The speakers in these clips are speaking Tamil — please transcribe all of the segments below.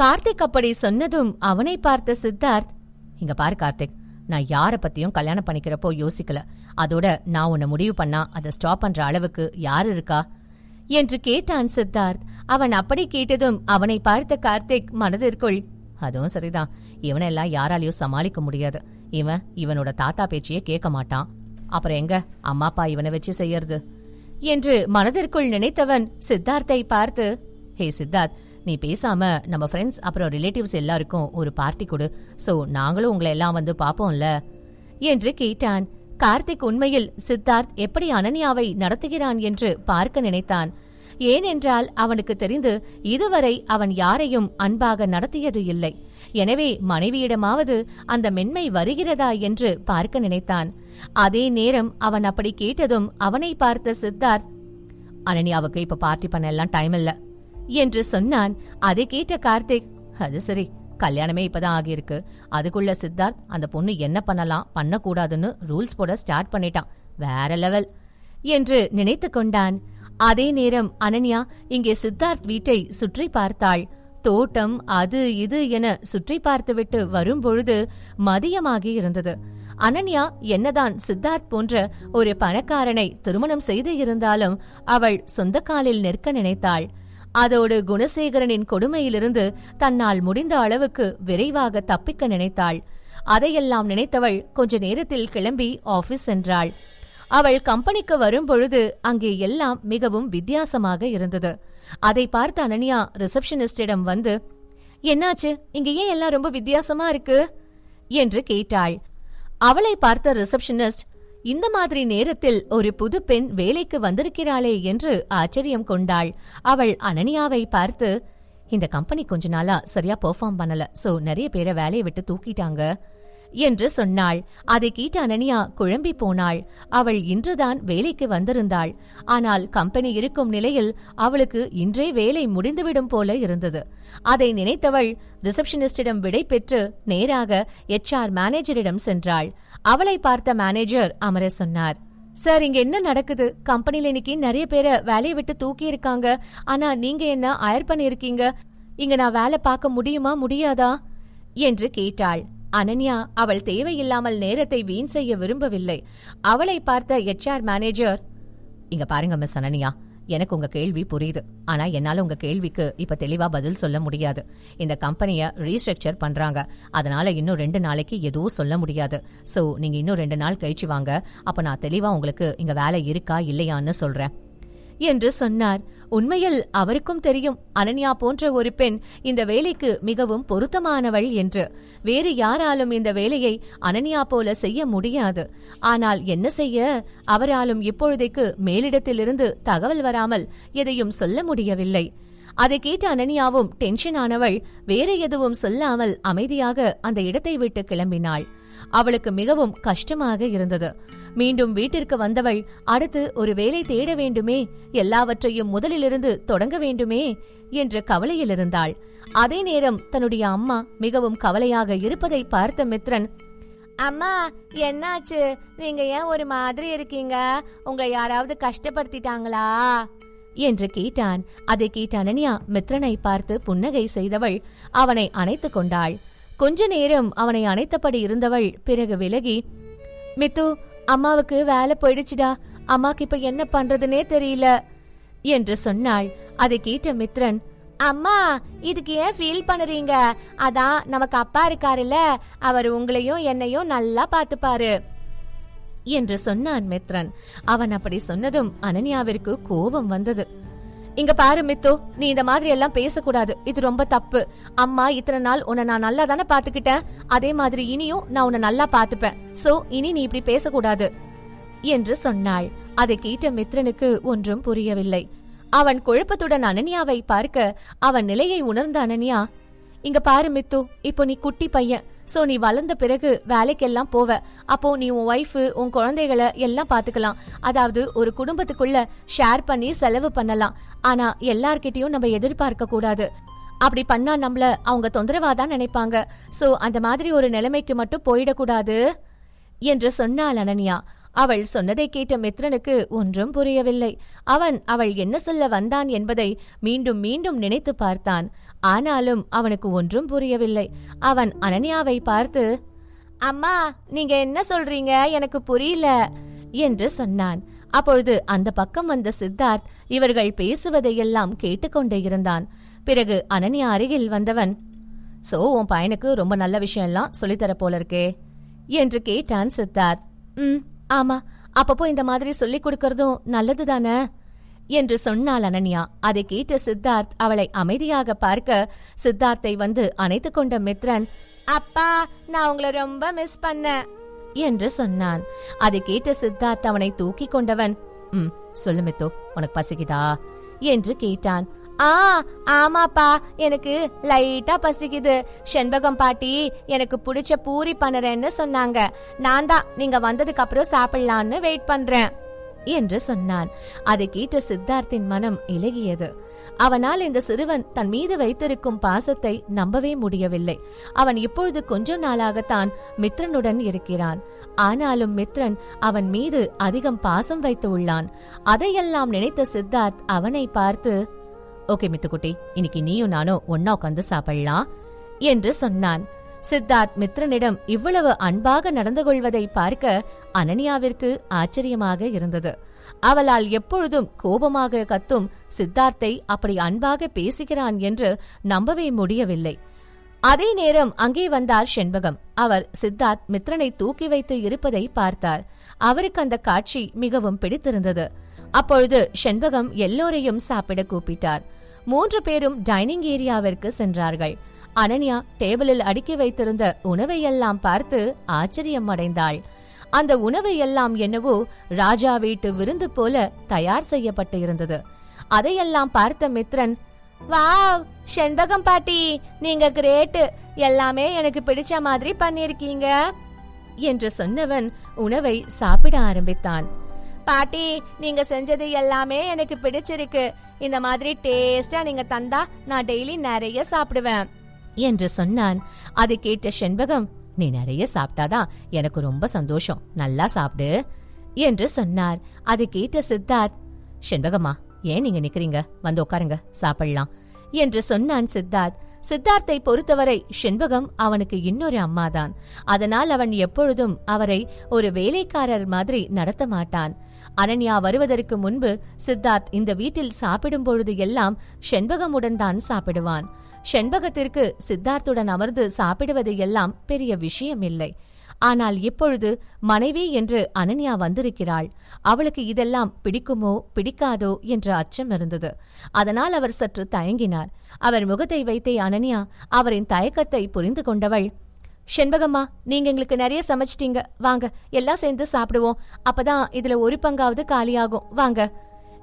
கார்த்திக் அப்படி சொன்னதும் அவனை பார்த்த சித்தார்த் இங்க பாரு கார்த்திக் நான் யார பத்தியும் கல்யாணம் பண்ணிக்கிறப்போ யோசிக்கல. அதோட நான் உன்னை முடிவு பண்ணா அதை ஸ்டாப் பண்ற அளவுக்கு யார் இருக்கா? என்று கேட்டான் சித்தார்த். அவன் அப்படி கேட்டதும் அவனை பார்த்த கார்த்திக் மனதிற்குள் அதுவும் சரிதான். இவனெல்லாம் யாராலையும் சமாளிக்க முடியாது. இவன் இவனோட தாத்தா பேச்சையே கேட்க மாட்டான். அப்புறம் எங்க? அம்மா அப்பா இவனை வச்சு செய்யறது? என்று மனதிற்குள் நினைத்தவன் சித்தார்த்தை பார்த்து ஹே சித்தார்த் நீ பேசாம நம்ம ஃப்ரெண்ட்ஸ் அப்புறம் ரிலேட்டிவ்ஸ் எல்லாருக்கும் ஒரு பார்ட்டி கொடு. சோ நாங்களும் உங்களை எல்லாம் வந்து பாப்போம்ல என்று கேட்டான். கார்த்திக் உண்மையில் சித்தார்த் எப்படி அனன்யாவை நடத்துகிறான் என்று பார்க்க நினைத்தான். ஏனென்றால் அவனுக்கு தெரிந்து இதுவரை அவன் யாரையும் அன்பாக நடத்தியது இல்லை. எனவே மனைவியிடமாவது அந்த மென்மை வருகிறதா என்று பார்க்க நினைத்தான். அதே நேரம் அவன் அப்படி கேட்டதும் அவனை பார்த்த சித்தார்த் அனன்யாவுக்கு இப்ப பார்ட்டி பண்ண எல்லாம் டைம் இல்ல. என்று சொன்னான். அதை கேட்ட கார்த்திக் அது சரி கல்யாணமே இப்பதான் ஆகியிருக்கு. அதுக்குள்ள சித்தார்த் அந்த பொண்ணு என்ன பண்ணலாம் பண்ணக்கூடாதுன்னு ரூல்ஸ் போட ஸ்டார்ட் பண்ணிட்டான். வேற லெவல் என்று நினைத்து கொண்டான். அதே நேரம் அனன்யா இங்கே சித்தார்த் வீட்டை சுற்றி பார்த்தாள். தோட்டம் அது இது என சுற்றி பார்த்துவிட்டு வரும்பொழுது மதியமாகி இருந்தது. அனன்யா என்னதான் சித்தார்த் போன்ற ஒரு பணக்காரனை திருமணம் செய்து இருந்தாலும் அவள் சொந்த காலில் நிற்க நினைத்தாள். அதோடு குணசேகரனின் கொடுமையிலிருந்து தன்னால் முடிந்த அளவுக்கு விரைவாக தப்பிக்க நினைத்தாள். அதையெல்லாம் நினைத்தவள் கொஞ்ச நேரத்தில் கிளம்பி ஆபீஸ் சென்றாள். அவள் கம்பெனிக்கு வரும்பொழுது அங்கே எல்லாம் மிகவும் வித்தியாசமாக இருந்தது. அதை பார்த்த அனன்யா ரிசப்ஷனிஸ்டிடம் வந்து என்னாச்சு? இங்க ஏன் எல்லாம் ரொம்ப வித்தியாசமா இருக்கு? என்று கேட்டாள். அவளை பார்த்த ரிசப்ஷனிஸ்ட் இந்த மாதிரி நேரத்தில் ஒரு புது பெண் வேலைக்கு வந்திருக்கிறாளே என்று ஆச்சரியம் கொண்டாள். அவள் அனனியாவை பார்த்து இந்த கம்பெனி கொஞ்ச நாளா சரியா பெர்ஃபார்ம் பண்ணல. சோ நிறைய பேரை வேலையை விட்டு தூக்கிட்டாங்க. என்று சொன்னாள். அதை கேட்ட அனனியா குழம்பி போனாள். அவள் இன்றுதான் வேலைக்கு வந்திருந்தாள். ஆனால் கம்பெனி இருக்கும் நிலையில் அவளுக்கு இன்றே வேலை முடிந்துவிடும் போல இருந்தது. அதை நினைத்தவள் ரிசப்ஷனிஸ்டிடம் விடை பெற்று நேராக எச்ஆர் மேனேஜரிடம் சென்றாள். அவளை பார்த்த மேனேஜர் அமர சொன்னார். சார் இங்க என்ன நடக்குது? கம்பெனில இன்னைக்கு நிறைய பேரை வேலையை விட்டு தூக்கி இருக்காங்க ஆனா நீங்க என்ன அயர் பண்ணிருக்கீங்க இங்க நான் வேலை பார்க்க முடியுமா? முடியாதா? என்று கேட்டாள். அனன்யா அவள் தேவையில்லாமல் நேரத்தை வீண் செய்ய விரும்பவில்லை. அவளை பார்த்த எச்ஆர் மேனேஜர் இங்க பாருங்க மிஸ் அனன்யா. எனக்கு உங்க கேள்வி புரியுது. ஆனா என்னால உங்க கேள்விக்கு இப்ப தெளிவா பதில் சொல்ல முடியாது. இந்த கம்பெனியை ரீஸ்ட்ரக்சர் பண்றாங்க. அதனால இன்னும் ரெண்டு நாளைக்கு எதுவும் சொல்ல முடியாது. சோ நீங்க இன்னும் ரெண்டு நாள் கழிச்சு வாங்க. அப்ப நான் தெளிவா உங்களுக்கு இங்க வேலை இருக்கா இல்லையான்னு சொல்றேன். என்று சொன்னார். உண்மையில் அவருக்கும் தெரியும் அனன்யா போன்ற ஒரு பெண் இந்த வேலைக்கு மிகவும் பொருத்தமானவள் என்று. வேறு யாராலும் இந்த வேலையை அனன்யா போல செய்ய முடியாது. ஆனால் என்ன செய்ய? அவராலும் இப்பொழுதைக்கு மேலிடத்திலிருந்து தகவல் வராமல் எதையும் சொல்ல முடியவில்லை. அதை கேட்ட அனன்யாவும் டென்ஷன் ஆனவள் வேற எதுவும் சொல்லாமல் அமைதியாக அந்த இடத்தை விட்டு கிளம்பினாள். அவளுக்கு மிகவும் கஷ்டமாக இருந்தது. மீண்டும் வீட்டிற்கு வந்தவள் அடுத்து ஒரு வேலை தேட வேண்டுமே எல்லாவற்றையும் முதலிலிருந்து தொடங்க வேண்டுமே என்ற கவலையில் இருந்தாள். அதே நேரம் தன்னுடைய அம்மா மிகவும் கவலையாக இருப்பதை பார்த்த மித்ரன் அம்மா என்னாச்சு? நீங்க ஏன் ஒரு மாதிரி இருக்கீங்க? உங்களை யாராவது கஷ்டப்படுத்திட்டாங்களா? என்று கேட்டான். அதை கேட்ட அனன்யா மித்ரனை பார்த்து புன்னகை செய்தவள் அவனை அணைத்துக் கொண்டாள். கொஞ்ச நேரம் அவனை அணைத்தபடி இருந்தவள் பிறகு விலகி மித்து அம்மாவுக்கு வேலை போயிடுச்சுடா. அம்மாக்கு இப்ப என்ன பண்றதுனே தெரியல என்று சொன்னாள். அதை கேட்ட மித்ரன் அம்மா இதுக்கு ஏன் ஃபீல் பண்ணுறீங்க அதான் நமக்கு அப்பா இருக்காருல்ல. அவர் உங்களையும் என்னையும் நல்லா பார்த்துப்பாரு என்று சொன்னான் மித்ரன். அவன் அப்படி சொன்னதும் அனன்யாவிற்கு கோபம் வந்தது. இங்க பாரு மித்து நீ இந்த மாதிரி எல்லாம் பேசக்கூடாது. இது ரொம்ப தப்பு. அம்மா இத்தனை நாள் உன்னை நான் நல்லா தானே பாத்துக்கிட்டேன் அதே மாதிரி இனியும் நான் உன்னை நல்லா பாத்துப்பேன் சோ இனி நீ இப்படி பேசக்கூடாது. என்று சொன்னாள். அதை கேட்ட மித்ரனுக்கு ஒன்றும் புரியவில்லை. அவன் குழப்பத்துடன் அனன்யாவை பார்க்க அவன் நிலையை உணர்ந்த அனன்யா இங்க பாரு மித்து இப்போ நீ குட்டி பையன். சோ நீ வளர்ந்த பிறகு வேலைக்கெல்லாம் போவ. அப்போ நீ உன் ஒய்ஃபு உன் குழந்தைகளை எல்லாம் பாத்துக்கலாம். அதாவது ஒரு குடும்பத்துக்குள்ள ஷேர் பண்ணி செலவு பண்ணலாம். ஆனா எல்லார்கிட்டயும் நம்ம எதிர்பார்க்க கூடாது. அப்படி பண்ணா நம்மள அவங்க தொந்தரவா தான் நினைப்பாங்க. சோ அந்த மாதிரி ஒரு நிலைமைக்கு மட்டும் போயிடக்கூடாது என்று சொன்னாள் அனன்யா. அவள் சொன்னதை கேட்ட மித்ரனுக்கு ஒன்றும் புரியவில்லை. அவன் அவள் என்ன சொல்ல வந்தான் என்பதை மீண்டும் மீண்டும் நினைத்து பார்த்தான். ஆனாலும் அவனுக்கு ஒன்றும் புரியவில்லை. அவன் அனன்யாவை பார்த்து அம்மா நீங்க என்ன சொல்றீங்க? எனக்கு புரியல என்று சொன்னான். அப்பொழுது அந்த பக்கம் வந்த சித்தார்த் இவர்கள் பேசுவதையெல்லாம் கேட்டுக்கொண்டே இருந்தான். பிறகு அனன்யா அருகில் வந்தவன் சோ உன் பையனுக்கு ரொம்ப நல்ல விஷயம்லாம் சொல்லித்தர போல இருக்கே என்று கேட்டான் சித்தார்த். ம் ஆமா அப்பப்போ இந்த மாதிரி சொல்லிக் கொடுக்கறதும் நல்லது தானே என்று சொன்னாள் அனன்யா. அதை கேட்ட சித்தார்த் அவளை அமைதியாக பார்க்க சித்தார்த்தை வந்து அணைத்து கொண்ட மித்ரன் அப்பா நான் உங்களை ரொம்ப மிஸ் பண்ணேன் என்று சொன்னான். அதை கேட்ட சித்தார்த் அவனை தூக்கி கொண்டவன் ம் சொல்லு மித்தோ உனக்கு பசிக்குதா? என்று கேட்டான். ஆ ஆமாப்பா. எனக்கு லைட்டா பசிக்குது. செண்பகம் பாட்டி எனக்கு பிடிச்ச பூரி பண்ணுறேன்னு சொன்னாங்க. நான் தான் நீங்க வந்ததுக்கு அப்புறம் சாப்பிடலான்னு வெயிட் பண்றேன் என்று சொன்னான். அதை கேட்ட சித்தார்த்தின் மனம் இலகியது. அவனால் இந்த சிறுவன் தன் மீது வைத்திருக்கும் பாசத்தை நம்பவே முடியவில்லை. அவன் இப்பொழுது கொஞ்ச நாளாகத்தான் மித்ரனுடன் இருக்கிறான். ஆனாலும் மித்ரன் அவன் மீது அதிகம் பாசம் வைத்து உள்ளான். அதையெல்லாம் நினைத்த சித்தார்த் அவனை பார்த்து ஓகே மித்துக்குட்டி. இன்னைக்கு நீயும் நானும் ஒன்னா உட்காந்து சாப்பிடலாம் என்று சொன்னான். சித்தார்த் மித்ரனிடம் இவ்வளவு அன்பாக நடந்து கொள்வதை பார்க்க அனன்யாவிற்கு ஆச்சரியமாக இருந்தது. அவளால் எப்பொழுதும் கோபமாக கத்தும் சித்தார்த்தை அப்படி அன்பாக பேசுகிறான் என்று நம்பவே முடியவில்லை. அதே நேரம் அங்கே வந்தார் செண்பகம். அவர் சித்தார்த் மித்ரனை தூக்கி வைத்து இருப்பதை பார்த்தார். அவருக்கு அந்த காட்சி மிகவும் பிடித்திருந்தது. அப்பொழுது செண்பகம் எல்லோரையும் சாப்பிட கூப்பிட்டார். மூன்று பேரும் டைனிங் ஏரியாவிற்கு சென்றார்கள். அனன்யா டேபிளில் அடுக்கி வைத்திருந்த உணவையெல்லாம் பார்த்து ஆச்சரியம் அடைந்தாள் அந்த உணவு எல்லாம் என்னவோ ராஜா வீட்டு விருந்து போல தயார் செய்யப்பட்டு இருந்தது அதையெல்லாம் பார்த்த மித்ரன் வாவ் செண்பகம் பாட்டி நீங்க கிரேட்டு. எல்லாமே எனக்கு பிடிச்ச மாதிரி பண்ணிருக்கீங்க என்று சொன்னவன் உணவை சாப்பிட ஆரம்பித்தான். பாட்டி நீங்க செஞ்சது எல்லாமே எனக்கு பிடிச்சிருக்கு. இந்த மாதிரி டேஸ்டா நீங்க தந்தா நான் டெய்லி நிறைய சாப்பிடுவேன். என்று சொன்னான். அதை கேட்ட செண்பகம் நீ நிறைய சாப்பிட்டாதான் எனக்கு ரொம்ப சந்தோஷம். நல்லா சாப்பிடு. என்று சொன்னார். அதை கேட்ட சித்தார்த் செண்பகம்மா ஏன் நீங்க நிக்கிறீங்க? வந்து உட்காருங்க சாப்பிடலாம். என்று சொன்னான் சித்தார்த். சித்தார்த்தை பொறுத்தவரை செண்பகம் அவனுக்கு இன்னொரு அம்மாதான். அதனால் அவன் எப்பொழுதும் அவரை ஒரு வேலைக்காரர் மாதிரி நடத்த மாட்டான். அனன்யா வருவதற்கு முன்பு சித்தார்த் இந்த வீட்டில் சாப்பிடும் பொழுது எல்லாம் செண்பகமுடன் தான் சாப்பிடுவான். செண்பகத்திற்கு சித்தார்த்துடன் அமர்ந்து சாப்பிடுவது எல்லாம் பெரிய விஷயம் இல்லை ஆனால் இப்பொழுது மனைவி என்று அனன்யா வந்திருக்கிறாள். அவளுக்கு இதெல்லாம் பிடிக்குமோ பிடிக்காதோ என்ற அச்சம் இருந்தது. அதனால் அவர் சற்று தயங்கினார். அவர் முகத்தை வைத்தே அனன்யா அவரின் தயக்கத்தை புரிந்து கொண்டவள் செண்பகம்மா நீங்க எங்களுக்கு நிறைய சமைச்சிட்டீங்க. வாங்க எல்லாம் சேர்ந்து சாப்பிடுவோம். அப்பதான் இதுல ஒரு பங்காவது காலியாகும். வாங்க.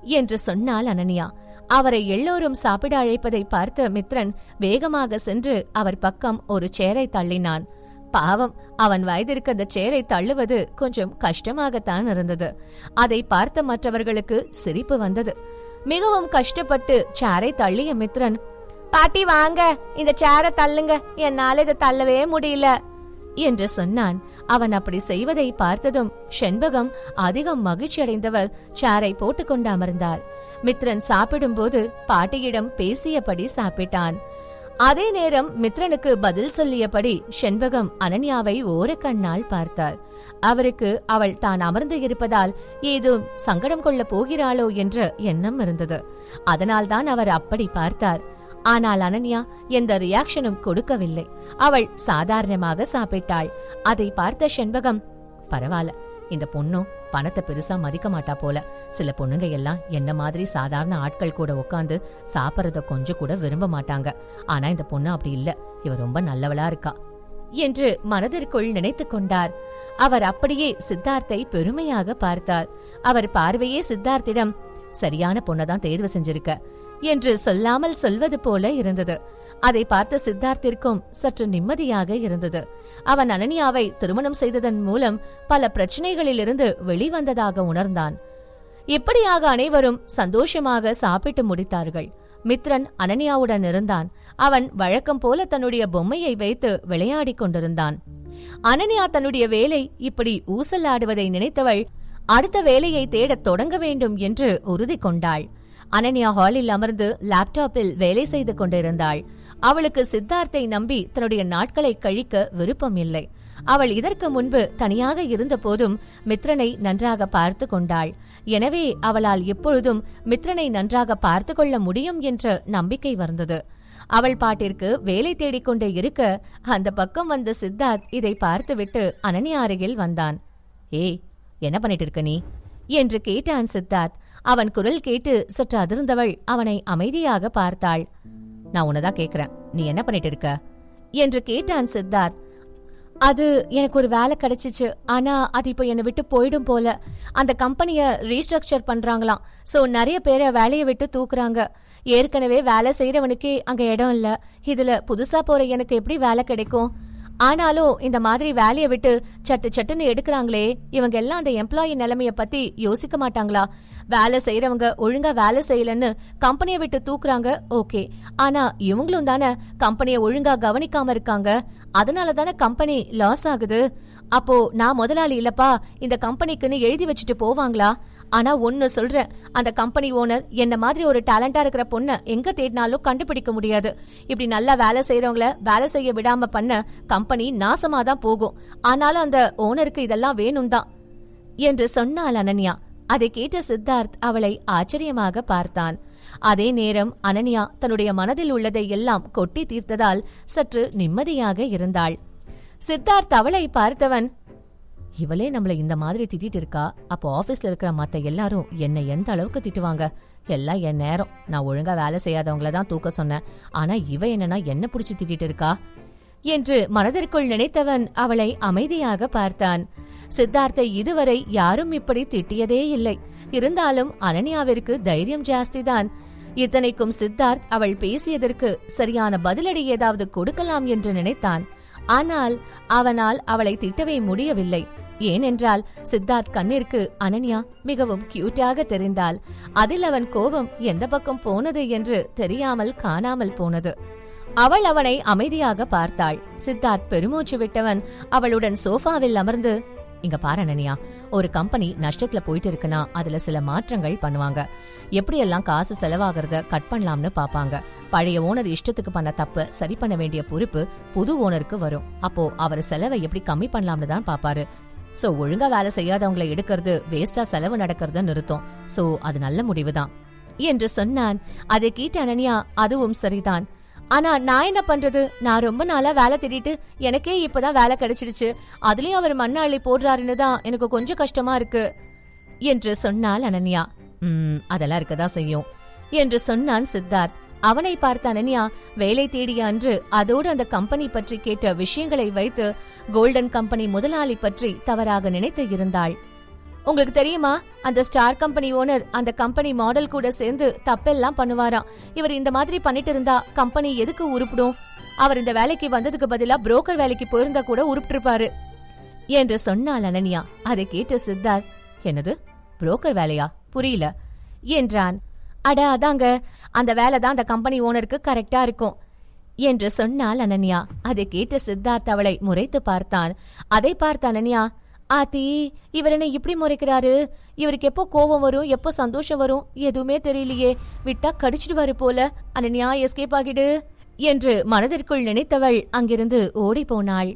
என்று சொன்னாள் அனன்யா. அவரை எல்லோரும் சாப்பிட அழைப்பதை பார்த்த மித்ரன் வேகமாக சென்று அவர் பக்கம் ஒரு சேரை தள்ளினான். பாவம் அவன் வயதிற்கு அந்த சேரை தள்ளுவது கொஞ்சம் கஷ்டமாகத்தான் இருந்தது. அதை பார்த்த மற்றவர்களுக்கு சிரிப்பு வந்தது. மிகவும் கஷ்டப்பட்டு சேரை தள்ளிய மித்ரன் பாட்டி வாங்க இந்த சேரை தள்ளுங்க. என்னால இதை தள்ளவே முடியல. என்று சொன்னான். அவன் அப்படி செய்வதை பார்த்ததும் செண்பகம் அதிகம் மகிழ்ச்சி அடைந்தவர் சேரை போட்டுக்கொண்டு அமர்ந்தார். மித்ரன் சாப்பிடும்போது பாட்டியிடம் பேசியபடி சாப்பிட்டான். அதே நேரம் மித்ரனுக்கு பதில் சொல்லியபடி செண்பகம் அனன்யாவை ஓரக்கண்ணால் பார்த்தார். அவருக்கு அவள் தான் அமர்ந்து இருப்பதால் ஏதும் சங்கடம் கொள்ளப் போகிறாளோ என்ற எண்ணம் இருந்தது. அதனால்தான் அவர் அப்படி பார்த்தார். ஆனால் அனன்யா எந்த ரியாக்ஷனும் கொடுக்கவில்லை. அவள் சாதாரணமாக சாப்பிட்டாள். அதை பார்த்த செண்பகம் பரவாயில்ல இந்த பொண்ணும் பணத்தை பெருசா மதிக்க மாட்டா போல. சில பொண்ணுங்க எல்லாம் என்ன மாதிரி சாதாரண ஆட்கள் கூட உட்காந்து சாப்பிட்றத கொஞ்சம் கூட விரும்ப மாட்டாங்க. ஆனா இந்த பொண்ணு அப்படி இல்ல. இவ ரொம்ப நல்லவளா இருக்கா. என்று மனதிற்குள் நினைத்துக் கொண்டார். அவர் அப்படியே சித்தார்த்தை பெருமையாக பார்த்தார். அவர் பார்வையே சித்தார்த்திடம் சரியான பொண்ணதான் தேர்வு செஞ்சிருக்க. என்று சொல்லாமல் சொல்வது போல இருந்தது. அதை பார்த்த சித்தார்த்திற்கும் சற்று நிம்மதியாக இருந்தது. அவன் அனன்யாவை திருமணம் செய்ததன் மூலம் பல பிரச்சனைகளிலிருந்து வெளிவந்ததாக உணர்ந்தான். இப்படியாக அனைவரும் சந்தோஷமாக சாப்பிட்டு முடித்தார்கள். மித்ரன் அனன்யாவுடன் இருந்தான். அவன் வழக்கம் போல தன்னுடைய பொம்மையை வைத்து விளையாடிக் கொண்டிருந்தான். அனன்யா தன்னுடைய வேலை இப்படி ஊசலாடுவதை நினைத்தவள் அடுத்த வேலையை தேடத் தொடங்க வேண்டும் என்று உறுதி கொண்டாள். அனன்யா ஹாலில் அமர்ந்து லேப்டாப்பில் வேலை செய்து கொண்டிருந்தாள். அவளுக்கு சித்தார்த்தை நம்பி தன்னுடைய நாட்களை கழிக்க விருப்பம் இல்லை. அவள் இதற்கு முன்பு தனியாக இருந்த போதும் மித்ரனை நன்றாக பார்த்து கொண்டாள். எனவே அவளால் எப்பொழுதும் மித்ரனை நன்றாக பார்த்து கொள்ள முடியும் என்ற நம்பிக்கை வந்தது. அவள் பாட்டிற்கு வேலை தேடிக்கொண்டே இருக்க அந்த பக்கம் வந்த சித்தார்த் இதை பார்த்துவிட்டு அனன்யா அருகில் வந்தான். ஏய் என்ன பண்ணிட்டு இருக்க நீ? என்று கேட்டான் சித்தார்த். அவன் குரல் கேட்டு சற்று அதிர்ந்தவள் அவனை அமைதியாக பார்த்தாள். நான் உன்னதான் கேக்குறேன். நீ என்ன பண்ணிட்டு இருக்க? என்று கேட்டான் சித்தார்த். அது எனக்கு ஒரு வேலை கிடைச்சிச்சு. ஆனா அது இப்போ என்னை விட்டு போயிடும் போல. அந்த கம்பெனிய ரீஸ்ட்ரக்சர் பண்றாங்களாம். சோ நிறைய பேரை வேலையை விட்டு தூக்குறாங்க. ஏற்கனவே வேலை செய்யறவனுக்கே அங்க இடம் இல்ல. இதுல புதுசா போற எனக்கு எப்படி வேலை கிடைக்கும்? ஆனாலும் இந்த மாதிரி வேலையை விட்டு சட்டு சட்டுன்னு எடுக்கிறாங்களே இவங்க எல்லாம் அந்த எம்ப்ளாயி நிலைமைய பத்தி யோசிக்க மாட்டாங்களா? வேலை செய்யறவங்க ஒழுங்கா வேலை செய்யலன்னு கம்பெனியை விட்டு தூக்குறாங்க ஓகே ஆனா இவங்களும் தானே கம்பெனியை ஒழுங்கா கவனிக்காம இருக்காங்க. அதனால தானே கம்பெனி லாஸ் ஆகுது. அப்போ நான் முதலாளி இல்லப்பா இந்த கம்பெனிக்குன்னு எழுதி வச்சுட்டு போவாங்களா? ஆனா ஒன்னு சொல்றேன். அந்த கம்பெனி ஓனர் என்ன மாதிரி ஒரு டேலண்டா இருக்கிற பொண்ண எங்க தேடினாலும் கண்டுபிடிக்க முடியாது. இப்படி நல்லா வேலை செய்யறவங்கள வேலை செய்ய விடாம பண்ண கம்பெனி நாசமா தான் போகும். ஆனாலும் அந்த ஓனருக்கு இதெல்லாம் வேணும் தான். என்று சொன்னாள் அனன்யா. அதை கேட்ட சித்தார்த் அவளை ஆச்சரியமாக பார்த்தான். அதே நேரம் அனன்யா தன்னுடைய மனதில் உள்ளதை எல்லாம் கொட்டி தீர்த்ததால் சற்று நிம்மதியாக இருந்தாள். சித்தார்த் அவளை பார்த்தவன் இவளே நம்மள இந்த மாதிரி திட்டிட்டு இருக்கா. அப்போ ஆபீஸ்ல இருக்கிற மத்த எல்லாரும் என்னை எந்த அளவுக்கு திட்டுவாங்க? எல்லாம் என் நேரம். நான் ஒழுங்கா வேலை செய்யாதவங்கள தான் தூக்க சொன்னேன். ஆனா இவ என்னன்னா என்ன புடிச்சு திட்டிட்டு இருக்கா? என்று மனதிற்குள் நினைத்தவன் அவளை அமைதியாக பார்த்தான். சித்தார்த்தை இதுவரை யாரும் இப்படி திட்டியதே இல்லை. இருந்தாலும் அனன்யாவிற்கு தைரியம் ஜாஸ்திதான். இத்தனைக்கும் சித்தார்த் அவள் பேசியதற்கு சரியான பதிலடி ஏதாவது கொடுக்கலாம் என்று நினைத்தான். ஆனால் அவனால் அவளை திட்டவே முடியவில்லை. ஏனென்றால் சித்தார்த் கண்ணிற்கு அனன்யா மிகவும் கியூட்டாக தெரிந்தாள். அதில் அவன் கோபம் எந்த பக்கம் போனது என்று தெரியாமல் காணாமல் போனது. அவள் அவனை அமைதியாக பார்த்தாள். சித்தார்த் பெருமூச்சு விட்டவன் அவளுடன் சோஃபாவில் அமர்ந்து இங்க பாரு அனன்யா ஒரு கம்பெனி நஷ்டத்துல போயிட்டு இருக்குன்னா அதுல சில மாற்றங்கள் பண்ணுவாங்க. எப்படியெல்லாம் காசு செலவாகிறத கட் பண்ணலாம்னு பாப்பாங்க. பழைய ஓனர் இஷ்டத்துக்கு பண்ண தப்பு சரி பண்ண வேண்டிய பொறுப்பு புது ஓனருக்கு வரும். அப்போ அவர் செலவை எப்படி கம்மி பண்ணலாம்னு தான் பாப்பாரு. சோ ஒழுங்கா வேலை செய்யாதவங்களை எடுக்கிறது வேஸ்டா செலவு நடக்கிறத நிறுத்தும். சோ அது நல்ல முடிவுதான். என்று சொன்னான். அதை கேட்ட அனன்யா அதுவும் சரிதான். ஆனா நான் என்ன பண்றது? நான் ரொம்ப நாளா வேலை தேடிட்டு எனக்கே இப்பதான் வேலை கிடைச்சிடுச்சு. அதுலயும் அவர் மண்ணாளி போடுறாருன்னு தான் எனக்கு கொஞ்சம் கஷ்டமா இருக்கு என்று சொன்னாள் அனன்யா. உம் அதெல்லாம் இருக்கதான் செய்யும் என்று சொன்னான் சித்தார்த். அவனை பார்த்த அனன்யா வேலை தேடிய அன்று அதோடு அந்த கம்பெனி பற்றி கேட்ட விஷயங்களை வைத்து கோல்டன் கம்பெனி முதலாளி பற்றி தவறாக நினைத்து இருந்தாள். உங்களுக்கு தெரியுமா அந்த ஸ்டார் கம்பெனி ஓனர் அந்த கம்பெனி மாடல் கூட சேர்ந்து தப்பெல்லாம் பண்ணுவாராம். இவர் இந்த மாதிரி பண்ணிட்டு இருந்தா கம்பெனி எதுக்கு உருப்பிடும்? அவர் இந்த வேலைக்கு வந்ததுக்கு பதிலா புரோக்கர் வேலைக்கு போயிருந்தா கூட உருப்பிட்டிருப்பாரு என்று சொன்னாள் அனன்யா. அதை கேட்ட சித்தார்த் என்னது புரோக்கர் வேலையா? புரியல என்றான். அட அதாங்க. அந்த வேலை தான் அந்த கம்பெனி ஓனருக்கு கரெக்டா இருக்கும் என்று சொன்னாள் அனன்யா. அதை கேட்ட சித்தார்த் அவளை முறைத்து பார்த்தான். அதை பார்த்த அனன்யா ஆத்தி இவர் என்ன இப்படி முறைக்கிறாரு? இவருக்கு எப்போ கோபம் வரும்? எப்போ சந்தோஷம் வரும்? எதுவுமே தெரியலையே. விட்டா கடிச்சிடுவாரு போல. அனன்யா எஸ்கேப் ஆகிடு என்று மனதிற்குள் நினைத்தவள் அங்கிருந்து ஓடி போனாள்.